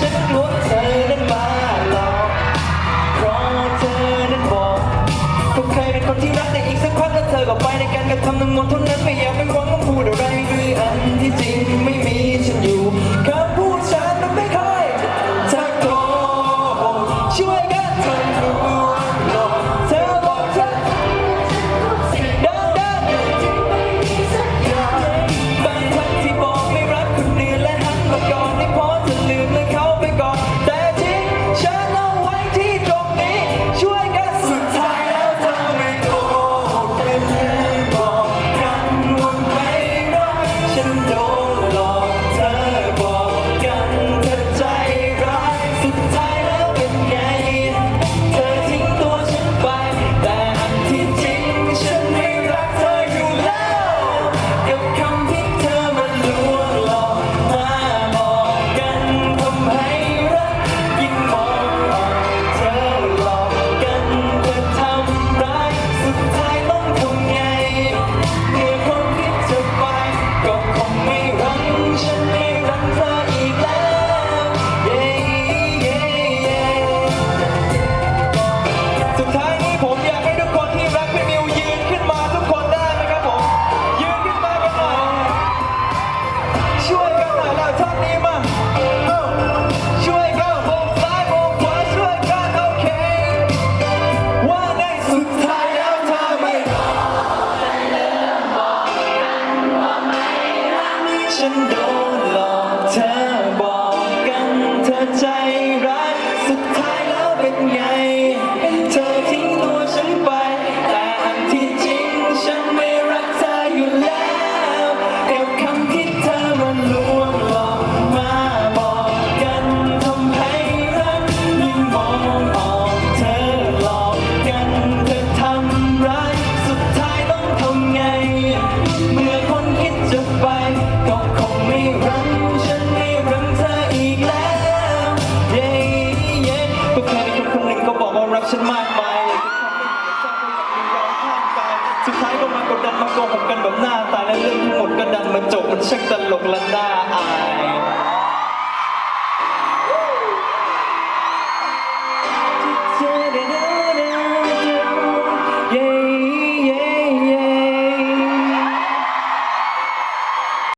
Second one. ฉันโดนหลอกเธอบอกกันเธอใจุดท้ายก็มากดดันมาโกหกกันแบบหน้าตายและเรื่องทั้งหมดก็ดันมาจบมันช่างตลกและน่าอาย